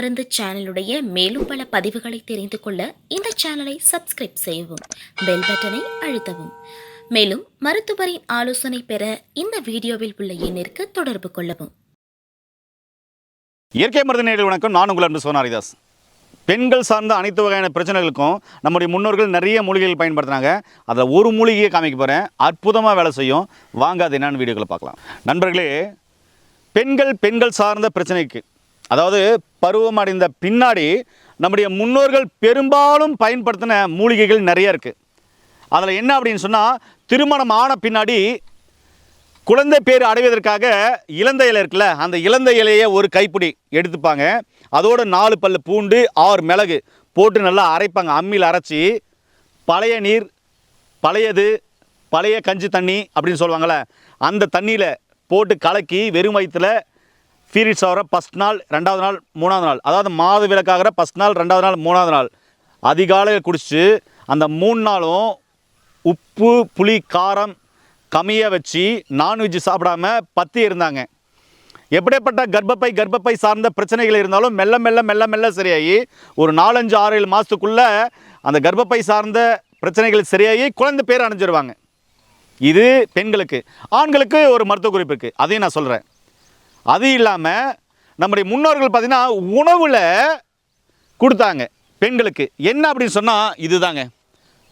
மருந்து சேனலுடைய மேலும் பல பதிவுகளை தெரிந்து கொள்ள இந்த சேனலை சப்ஸ்கிரைப் செய்யவும் பெல் பட்டனை அழுத்தவும். மேலும் மருத்துவரின் ஆலோசனை பெற இந்த வீடியோவில் உள்ள எண்ணிற்கு தொடர்பு கொள்ளவும். இயற்கை மருந்து நேரில் வணக்கம். நான் உங்கள் அன்பு சோனாரிதாஸ். பெண்கள் சார்ந்த அனைத்து வகையான பிரச்சனைகளுக்கும் நம்முடைய முன்னோர்கள் நிறைய மூலிகைகள் பயன்படுத்துனாங்க அதில் ஒரு மூலிகையை காமிக்க போகிறேன் அற்புதமாக வேலை செய்யும். வாங்க அது என்னென்னு வீடியோக்களை பார்க்கலாம். நண்பர்களே பெண்கள் பெண்கள் சார்ந்த பிரச்சனைக்கு அதாவது பருவம் அடைந்த பின்னாடி நம்முடைய முன்னோர்கள் பெரும்பாலும் பயன்படுத்தின மூலிகைகள் நிறைய இருக்குது அதில் என்ன அப்படின்னு சொன்னால் திருமணம் ஆன பின்னாடி குழந்தை பேர் அடைவதற்காக இலந்த இலை இருக்குல்ல அந்த இலந்தை இலையை ஒரு கைப்பிடி எடுத்துப்பாங்க. அதோட நாலு பல்லு பூண்டு ஆறு மிளகு போட்டு நல்லா அரைப்பாங்க. அம்மியில் அரைச்சி பழைய நீர் பழையது பழைய கஞ்சி தண்ணி அப்படின்னு சொல்லுவாங்கள்ல அந்த தண்ணியில் போட்டு கலக்கி வெறும் வயிற்றில் பீரியட்ஸ் ஆகிற ஃபஸ்ட் நாள் ரெண்டாவது நாள் மூணாவது நாள். அதாவது மாத விளக்காகிற ஃபஸ்ட் நாள் ரெண்டாவது நாள் மூணாவது நாள். அதிகாலையில் குடிச்சு அந்த மூணு நாளும் உப்பு புளி காரம் கம்மியாக வச்சு நான்வெஜ் சாப்பிடாம பற்றி இருந்தாங்க. எப்படிப்பட்ட கர்ப்பப்பை கர்ப்பப்பை சார்ந்த பிரச்சனைகள் இருந்தாலும் மெல்ல மெல்ல மெல்ல மெல்ல சரியாகி ஒரு நாலஞ்சு ஆறு ஏழு மாதத்துக்குள்ளே அந்த கர்ப்பப்பை சார்ந்த பிரச்சனைகள் சரியாகி குழந்தை பேர் அணிஞ்சிருவாங்க இது பெண்களுக்கு. ஆண்களுக்கு ஒரு மருத்துவ குறிப்பு இருக்குது அதையும் நான் சொல்கிறேன் அது இல்லாமல் நம்முடைய முன்னோர்கள் பார்த்திங்கன்னா உணவில் கொடுத்தாங்க பெண்களுக்கு. என்ன அப்படின்னு சொன்னால் இதுதாங்க.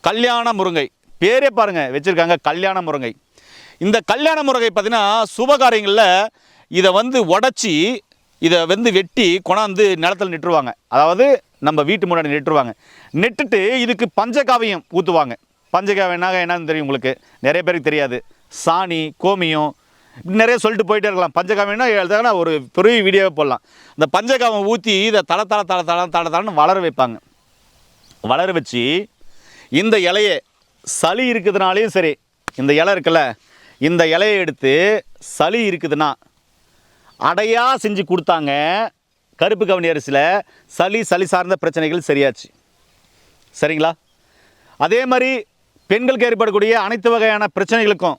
கல்யாண முருங்கை. பேரே பாருங்கள் வச்சுருக்காங்க கல்யாண முருங்கை. இந்த கல்யாண முருங்கை பார்த்திங்கன்னா சுபகாரியங்களில் இதை வந்து உடச்சி இதை வந்து வெட்டி கொண்டாந்து நிலத்தில் நிட்டுருவாங்க. அதாவது நம்ம வீட்டு முன்னாடி நெட்டுருவாங்க. நெட்டுட்டு இதுக்கு பஞ்சகாவியம் ஊற்றுவாங்க பஞ்சகாவியனாக என்னன்னு தெரியும் உங்களுக்கு? நிறைய பேருக்கு தெரியாது. சாணி கோமியம் நிறைய சொல்லிட்டு போயிட்டே இருக்கலாம். பஞ்சகாவியம்னா எழுதாங்கன்னா ஒரு பெரிய வீடியோவே போடலாம். இந்த பஞ்சகாமம் ஊற்றி இதை தள தள தள தள தள தளன்னு வளர வைப்பாங்க. வளர வச்சு இந்த இலையை சளி இருக்குதுனாலையும் சரி இந்த இலை இருக்குல்ல இந்த இலையை எடுத்து சளி இருக்குதுன்னா அடையாக செஞ்சு கொடுத்தாங்க கருப்பு கவனி அரிசியில் சளி சளி சார்ந்த பிரச்சனைகள் சரியாச்சு. சரிங்களா? அதே மாதிரி பெண்களுக்கு ஏற்படக்கூடிய அனைத்து வகையான பிரச்சனைகளுக்கும்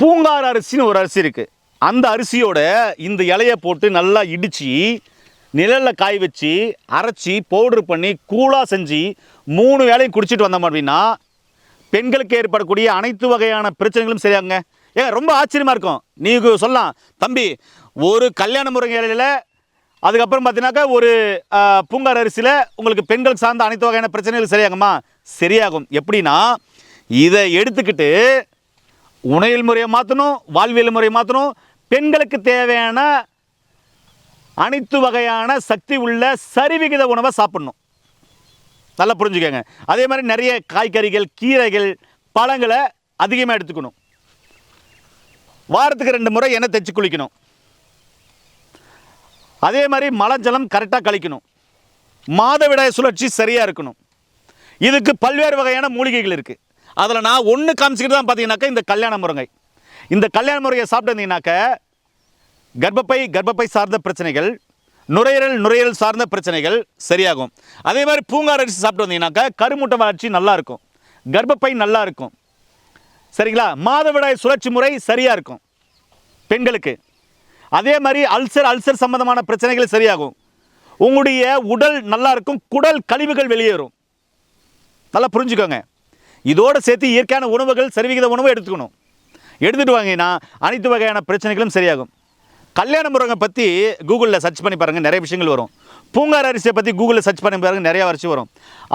பூங்கார் அரிசின்னு ஒரு அரிசி இருக்குது அந்த அரிசியோட இந்த இலையை போட்டு நல்லா இடித்து நிழலில் காய வச்சு அரைச்சி பவுட்ரு பண்ணி கூலாக செஞ்சு மூணு வேலையும் குடிச்சிட்டு வந்தோம் அப்படின்னா பெண்களுக்கு ஏற்படக்கூடிய அனைத்து வகையான பிரச்சனைகளும் சரியாங்க ஏங்க ரொம்ப ஆச்சரியமாக இருக்கும். நீங்கள் சொல்லலாம் தம்பி ஒரு கல்யாண முறை இலையில் அதுக்கப்புறம் பார்த்தீங்கன்னாக்கா ஒரு பூங்கார் அரிசியில் உங்களுக்கு பெண்களுக்கு சார்ந்த அனைத்து வகையான பிரச்சனைகள் சரியாகுமா? சரியாகும். எப்படின்னா இதை எடுத்துக்கிட்டு உணவியல் முறையை மாற்றணும் வாழ்வியல் முறையை மாற்றணும் பெண்களுக்கு தேவையான அனைத்து வகையான சக்தி உள்ள சரிவிகித உணவை சாப்பிடணும். நல்லா புரிஞ்சுக்கோங்க. அதே மாதிரி நிறைய காய்கறிகள் கீரைகள் பழங்களை அதிகமாக எடுத்துக்கணும். வாரத்துக்கு ரெண்டு முறை எண்ணெய் தைச்சி குளிக்கணும். அதே மாதிரி மலஜலம் கரெக்டாக கழிக்கணும். மாதவிடாய் சுழற்சி சரியாக இருக்கணும். இதுக்கு பல்வேறு வகையான மூலிகைகள் இருக்குது அதில் நான் ஒன்று காமிச்சிக்கிட்டு தான் பார்த்தீங்கன்னாக்கா இந்த கல்யாண முருங்கை இந்த கல்யாண முறையை சாப்பிட்டு கர்ப்பப்பை கர்ப்பப்பை சார்ந்த பிரச்சனைகள் நுரையீரல் நுரையீரல் சார்ந்த பிரச்சனைகள் சரியாகும். அதே மாதிரி பூங்கார் அரிசி சாப்பிட்டு வந்தீங்கன்னாக்கா கருமுட்டை வளர்ச்சி நல்லாயிருக்கும் கர்ப்பப்பை நல்லா இருக்கும். சரிங்களா? மாதவிடாய் சுழற்சி முறை சரியாக இருக்கும். பெண்களுக்கு. அதே மாதிரி அல்சர் அல்சர் சம்பந்தமான பிரச்சனைகள் சரியாகும். உங்களுடைய உடல் நல்லா இருக்கும். குடல் கழிவுகள் வெளியேறும். நல்லா புரிஞ்சுக்கோங்க. இதோடு சேர்த்து இயற்கையான உணவுகள் சரிவிகித உணவு எடுத்துக்கணும். எடுத்துகிட்டு வாங்கினா அனைத்து வகையான பிரச்சனைகளும் சரியாகும். கல்யாண முருங்கை பற்றி கூகுளில் சர்ச் பண்ணி பாருங்கள் நிறைய விஷயங்கள் வரும். பூங்கார் அரிசியை பற்றி கூகுளில் சர்ச் பண்ணி பாருங்கள் நிறைய அரிசி வரும்.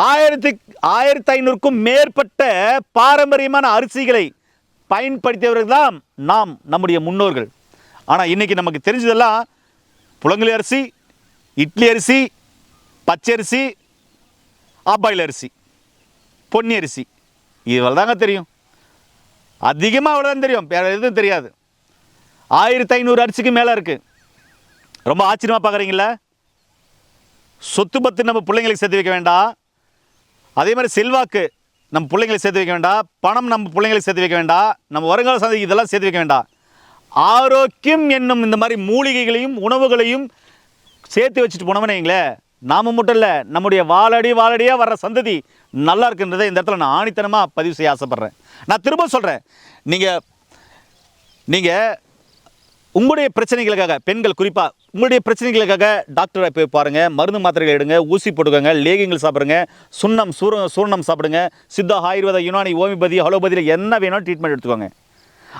ஆயிரத்தி ஆயிரத்தி ஐநூறுக்கும் மேற்பட்ட பாரம்பரியமான அரிசிகளை பயன்படுத்தியவர்கள் தான் நாம் நம்முடைய முன்னோர்கள். ஆனால் இன்றைக்கி நமக்கு தெரிஞ்சதெல்லாம் புலங்கலி அரிசி இட்லி அரிசி பச்சரிசி ஆப்பாயில் அரிசி பொன்னி அரிசி. இவ்வளோ தாங்க தெரியும். அதிகமாக அவ்வளோதான் தெரியும். வேறு எதுவும் தெரியாது. ஆயிரத்தி ஐநூறு அரிசிக்கு மேலே இருக்குது ரொம்ப ஆச்சரியமாக பார்க்குறீங்களா சொத்து பத்து நம்ம பிள்ளைங்களுக்கு சேர்த்து வைக்க வேண்டாம் அதே மாதிரி செல்வாக்கு நம்ம பிள்ளைங்களுக்கு சேர்த்து வைக்க வேண்டாம் பணம் நம்ம பிள்ளைங்களுக்கு சேர்த்து வைக்க வேண்டாம் நம்ம வருங்கால சந்தைக்கு இதெல்லாம் சேர்த்து வைக்க வேண்டாம் ஆரோக்கியம் என்னும் இந்த மாதிரி மூலிகைகளையும் உணவுகளையும் சேர்த்து வச்சுட்டு போனோம்னு வைங்களேன் நாம மட்டும் இல்லை நம்முடைய வாழடி வாழடியாக வர்ற சந்ததி நல்லா இருக்குன்றதை இந்த இடத்துல நான் ஆணித்தனமாக பதிவு செய்ய ஆசைப்பட்றேன். நான் திரும்ப சொல்கிறேன் நீங்கள் நீங்கள் உங்களுடைய பிரச்சனைகளுக்காக பெண்கள் குறிப்பாக உங்களுடைய பிரச்சனைகளுக்காக டாக்டரை போய் பாருங்கள் மருந்து மாத்திரைகள் எடுங்க ஊசி போட்டுக்கோங்க லேகிங்கள் சாப்பிடுங்க சுண்ணம் சூர சூர்ணம் சாப்பிடுங்க சித்தா ஆயுர்வேத யுனானி ஓமிபதி ஹலோபதியில் என்ன வேணாலும் ட்ரீட்மெண்ட் எடுத்துக்கோங்க.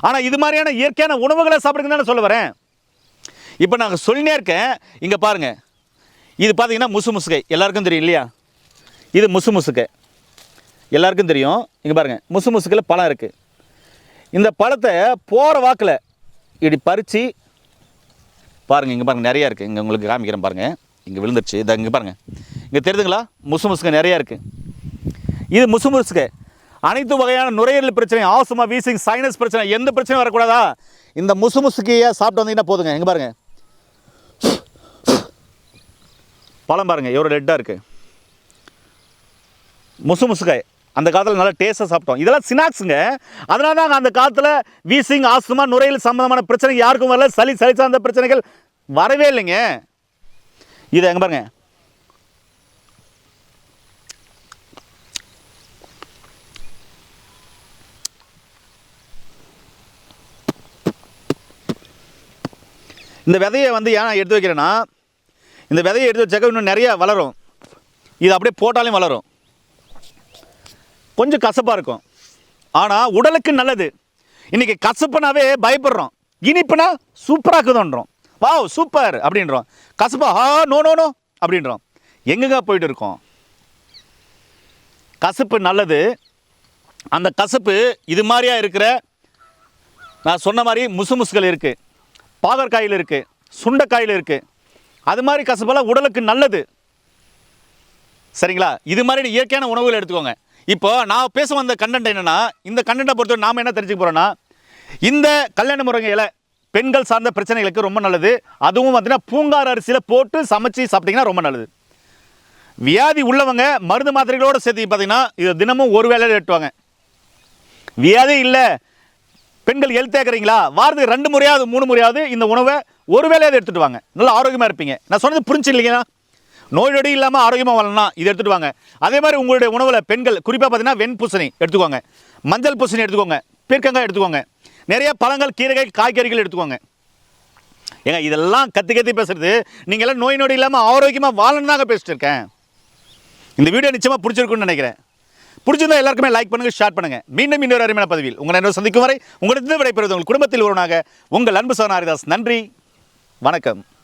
ஆனால் இது மாதிரியான இயற்கையான உணவுகளை சாப்பிடுங்கன்னு சொல்ல வரேன். இப்போ நாங்கள் சொல்லினே இருக்கேன். இங்கே பாருங்கள் இது பார்த்தீங்கன்னா முசு முசுகை. எல்லாருக்கும் தெரியும் இல்லையா? இது முசு முசுகை. எல்லாருக்கும் தெரியும். இங்கே பாருங்கள் முசு முசுக்கில் பழம் இருக்குது இந்த பழத்தை போகிற வாக்கில் இப்படி பறித்து பாருங்கள் இங்கே பாருங்கள் நிறையா இருக்குது இங்கே உங்களுக்கு காமிக்கிறேன் பாருங்கள் இங்கே விழுந்துருச்சு. இதை இங்கே பாருங்கள் இங்கே தெரியுதுங்களா முசு முசுகை நிறையா இருக்குது இது முசு முசுகை. அனைத்து வகையான நுரையீரல் பிரச்சனை ஆசுமா வீசிங் சைனஸ் பிரச்சனை எந்த பிரச்சனையும் வரக்கூடாதா? இந்த முசு முசுக்கையை சாப்பிட்டு வந்தீங்கன்னா போதுங்க. இங்கே பாருங்கள் பழம் பாருங்கள் எவ்வளோ ரெட்டாக இருக்குது முசு முசுக்காய். அந்த காலத்தில் நல்லா டேஸ்ட்டாக சாப்பிட்டோம். இதெல்லாம் சினாக்ஸுங்க அதனால தான் அந்த காலத்தில் வீசிங் ஆஸ்துமா நுரையீரல் சம்மந்தமான பிரச்சனை யாருக்கும் வரல. சளி சளி சார்ந்த பிரச்சனைகள் வரவே இல்லைங்க. இதை எங்கே பாருங்க. இந்த விதையை வந்து ஏன் எடுத்து வைக்கிறேன்னா இந்த விதையை எடுத்து வச்சாக்க இன்னும் நிறையா வளரும். இது அப்படியே போட்டாலும் வளரும். கொஞ்சம் கசப்பாக இருக்கும். ஆனால் உடலுக்கு நல்லது. இன்றைக்கி கசப்புனாவே பயப்படுறோம். இனிப்புனா சூப்பராக இருக்குதுன்றோம். வாவ் சூப்பர் அப்படின்றோம். கசப்பா ஆ நோ நோ நோ அப்படின்றோம். எங்கெங்க போயிட்டு இருக்கோம்? கசப்பு நல்லது. அந்த கசப்பு இது மாதிரியா இருக்கிற நான் சொன்ன மாதிரி முசு முசுகள் இருக்குது பாகற்காயில் இருக்குது சுண்டைக்காயில் இருக்குது அது மாதிரி கசப்பெல்லாம் உடலுக்கு நல்லது. சரிங்களா? இது மாதிரி இயற்கையான உணவுகள் எடுத்துக்கோங்க. இப்போ நான் பேச வந்த கண்டென்ட் என்னென்னா இந்த கண்டென்ட்டை பொறுத்தவரை நாம் என்ன தெரிஞ்சுக்க போகிறோன்னா இந்த கல்யாண முறைகளை பெண்கள் சார்ந்த பிரச்சனைகளுக்கு ரொம்ப நல்லது. அதுவும் பார்த்தீங்கன்னா பூங்கார் அரிசியில் போட்டு சமைச்சு சாப்பிட்டீங்கன்னா ரொம்ப நல்லது. வியாதி உள்ளவங்க மருந்து மாத்திரைகளோடு சேர்த்து பார்த்தீங்கன்னா இது தினமும் ஒரு வேளையில் எட்டுவாங்க. வியாதி இல்லை. பெண்கள் எழுத்தேக்கிறீங்களா வாரத்துக்கு ரெண்டு முறையாவது மூணு முறையாவது இந்த உணவை ஒரு வேலையாவது எடுத்துகிட்டு வாங்க. நல்லா ஆரோக்கியமாக இருப்பீங்க. நான் சொன்னது புரிஞ்சு இல்லைங்களா நோய் நொடி இல்லாமல் ஆரோக்கியமாக வரலாம் இதை எடுத்துகிட்டு வாங்க. அதே மாதிரி உங்களுடைய உணவில் பெண்கள் குறிப்பாக பார்த்தீங்கன்னா வெண் பூசணி எடுத்துக்கோங்க. மஞ்சள் பூசணி எடுத்துக்கோங்க. பீர்க்கங்காய் எடுத்துக்கோங்க. நிறைய பழங்கள் கீரைகள் காய்கறிகள் எடுத்துக்கோங்க. ஏங்க இதெல்லாம் கத்தி கத்தி பேசுறது. நீங்கள் எல்லாம் நோய் நொடி இல்லாமல் ஆரோக்கியமாக வாழணும் தாங்க பேசிட்டு இருக்கேன். இந்த வீடியோ நிச்சயமாக பிடிச்சிருக்குன்னு நினைக்கிறேன். பிடிச்சிருந்தா எல்லாருக்குமே லைக் பண்ணுங்க ஷேர் பண்ணுங்க. மீண்டும் இன்னொரு அருமையான பதிவில் உங்களை என்ன சந்திக்கும் வரை உங்களிடத்தில் விடைபெறுவது உங்கள் குடும்பத்தில் ஒருவனாக உங்கள் அன்பு சோனாரிதாஸ் நன்றி. வணக்கம்.